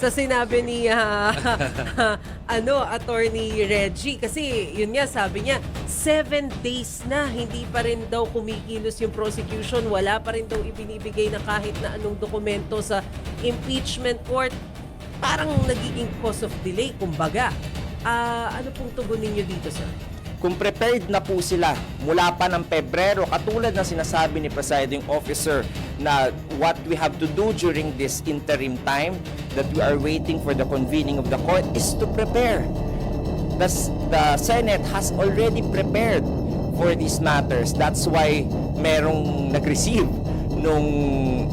sa sinabi ni ah, ano attorney Reggie kasi yun nga sabi niya seven days na hindi pa rin daw kumikilos yung prosecution. Wala pa rin daw ibinibigay na kahit na anong dokumento sa impeachment court. Parang nagiging cause of delay kumbaga. Ah, ano pong tugon ninyo dito sir? Kung prepared na po sila mula pa ng Pebrero, katulad ng sinasabi ni Presiding Officer na what we have to do during this interim time that we are waiting for the convening of the court is to prepare. The, the Senate has already prepared for these matters. That's why merong nag-receive nung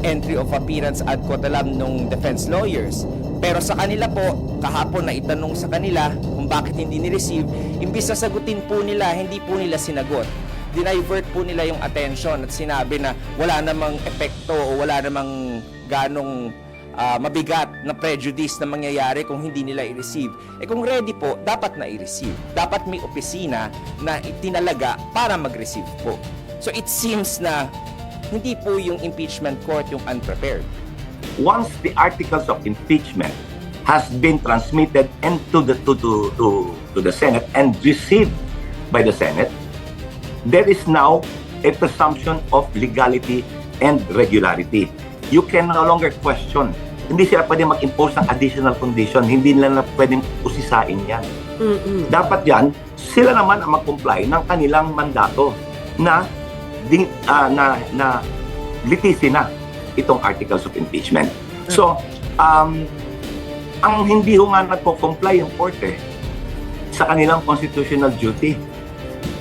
entry of appearance ad cotalam nung defense lawyers. Pero sa kanila po, kahapon na itanong sa kanila bakit hindi ni-receive, imbis na sagutin po nila, hindi po nila sinagot. Dinivert po nila yung attention at sinabi na wala namang epekto o wala namang ganong ah, mabigat na prejudice na mangyayari kung hindi nila i-receive. Eh kung ready po, dapat na i-receive. Dapat may opisina na itinalaga para mag-receive po. So it seems na hindi po yung impeachment court yung unprepared. once the articles of impeachment has been transmitted into the to, to, to, to the Senate and received by the Senate, there is now a presumption of legality and regularity. You can no longer question. Hindi sila pwede mag-impose ng additional condition. Hindi nila na pwedeng usisain yan. Mm-mm. Dapat yan, sila naman ang mag-comply ng kanilang mandato na, ding, ah, na, na litisin na itong articles of impeachment. So, um, ang hindi ho nga nagko-comply yung korte sa kanilang constitutional duty.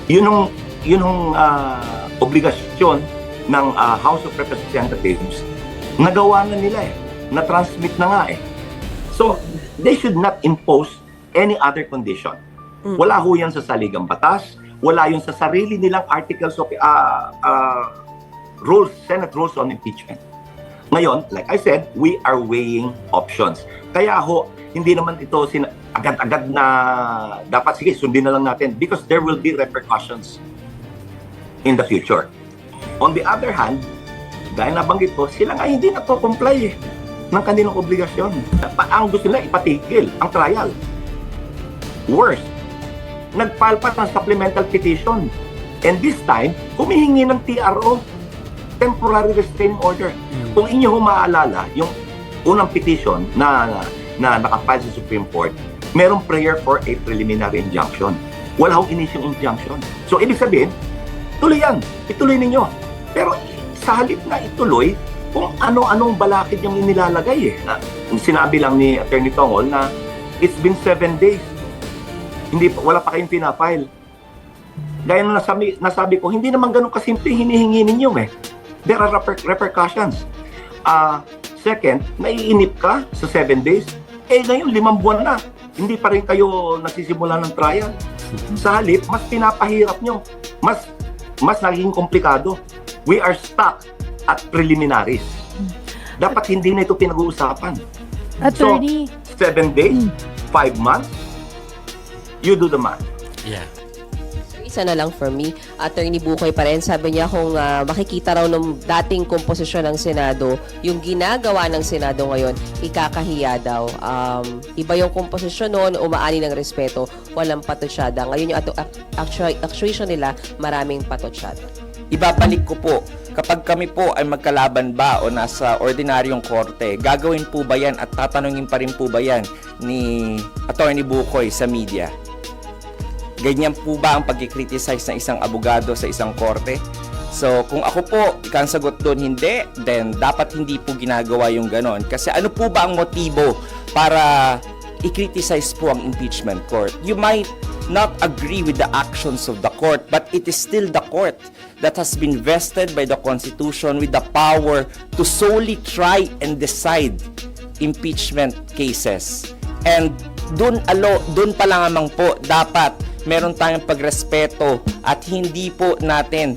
Yun yung, yun yung ah, obligasyon ng ah, House of Representatives. Nagawa na nila eh. Na-transmit na nga eh. So, they should not impose any other condition. Mm. Wala ho yan sa saligang batas. Wala yun sa sarili nilang articles of ah, ah, rules, Senate rules on impeachment. Ngayon, like I said, we are weighing options. Kaya ho, hindi naman ito sin- agad-agad na dapat sige, sundin na lang natin because there will be repercussions in the future. On the other hand, dahil nabanggit ko, sila nga hindi nagko-comply eh, ng kanilang obligasyon. Ang gusto nila ipatigil ang trial. Worse, nag-file pa ng supplemental petition. And this time, humihingi ng TRO, temporary restraining order. Kung inyo ho maaalala, yung unang petition na na nakafile sa Supreme Court, merong prayer for a preliminary injunction. Wala hong initial injunction. So, ibig sabihin, tuloy yan. Ituloy ninyo. Pero sa halip na ituloy, kung ano-anong balakid yung inilalagay eh. Na, sinabi lang ni Attorney Tongol na it's been seven days. Hindi wala pa kayong pinafile. Gaya na nasabi, nasabi ko, hindi naman ganun kasimple hinihingi ninyo eh. There are reper- repercussions. Ah, second, naiinip ka sa seven days. Eh ngayon, limang buwan na. Hindi pa rin kayo nagsisimula ng trial. Sa halip, mas pinapahirap nyo. Mas, mas naging komplikado. We are stuck at preliminaries. Dapat hindi na ito pinag-uusapan. Attorney, Seven days, five months, you do the math. Yeah. Isa na lang for me, Attorney Bukoy pa rin, sabi niya kung ah, makikita raw ng dating komposisyon ng Senado, yung ginagawa ng Senado ngayon, ikakahiya daw. Um, iba yung komposisyon noon, umaani ng respeto, walang patosyada. Ngayon yung ato, ac- actua- actuation nila, maraming patosyada. Ibabalik ko po, kapag kami po ay magkalaban ba o nasa ordinaryong korte, gagawin po ba yan at tatanungin pa rin po ba yan ni Attorney Bukoy sa media? Ganyan po ba ang pag-criticize ng isang abogado sa isang korte? So, kung ako po, ikang sagot doon, hindi, then dapat hindi po ginagawa yung ganon. Kasi ano po ba ang motibo para i-criticize po ang impeachment court? You might not agree with the actions of the court, but it is still the court that has been vested by the Constitution with the power to solely try and decide impeachment cases. And dun alo, dun pa lang namang po dapat meron tayong pagrespeto at hindi po natin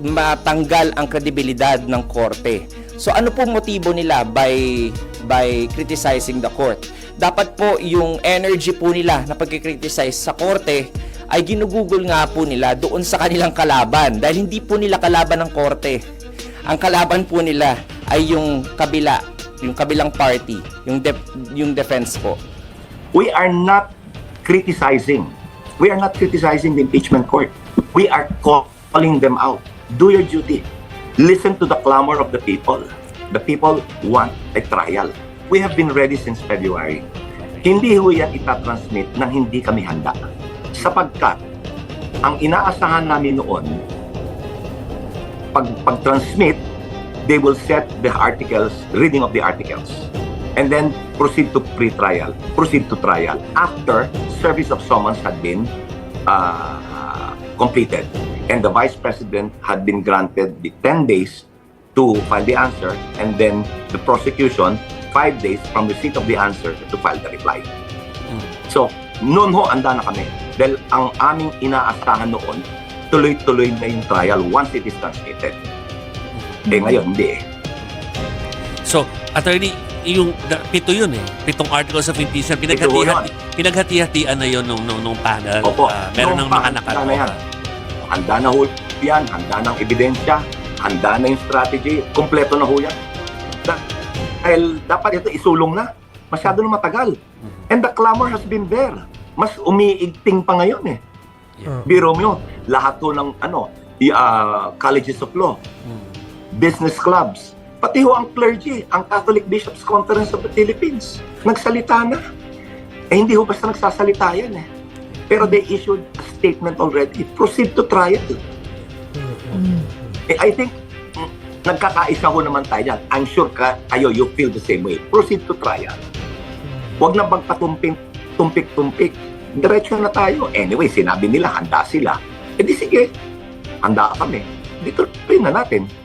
matanggal ang kredibilidad ng korte. So ano po motibo nila by by criticizing the court? Dapat po yung energy po nila na pagkikriticize sa korte ay ginugugol nga po nila doon sa kanilang kalaban dahil hindi po nila kalaban ng korte. Ang kalaban po nila ay yung kabila yung kabilang party, yung def- yung defense po. we are not criticizing. We are not criticizing the impeachment court. We are calling them out. Do your duty. Listen to the clamor of the people. The people want a trial. We have been ready since February. Hindi ho yan itatransmit nang hindi kami handa. Sapagkat, ang inaasahan namin noon, pag, pag-transmit, they will set the articles, reading of the articles and then proceed to pre-trial, proceed to trial after service of summons had been uh, completed. And the Vice President had been granted the 10 days to file the answer and then the prosecution 5 days from receipt of the answer to file the reply. So, noon ho, anda na kami. Dahil ang aming inaasahan noon, tuloy-tuloy na yung trial once it is transmitted. Eh ngayon, hindi eh. So, attorney, yung da- pito yun eh. Pitong articles of impeachment. Pinaghati-hati, pinaghati-hatian na yun nung, nung, nung panel. Opo. Ah, meron ng Nung mga panel nakalawa. na yan. Handa na ho yan, handa ng ebidensya, handa na yung strategy, kompleto na ho yan. Dahil dapat ito isulong na. Masyado na matagal. And the clamor has been there. Mas umiigting pa ngayon eh. Yeah. Biro mo, lahat ho ng ano, ah, colleges of law, Mm. business clubs, pati ho ang clergy, ang Catholic Bishops Conference of the Philippines, nagsalita na. Eh hindi ho basta nagsasalita yan eh. Pero they issued a statement already. Proceed to trial. Eh, I think mm, nagkakaisa ho naman tayo dyan. I'm sure ka, kayo, you feel the same way. Proceed to trial. Huwag na magpatumpik, tumpik-tumpik. Diretso na tayo. Anyway, sinabi nila, handa sila. Eh di sige, handa kami. Dito rin na natin.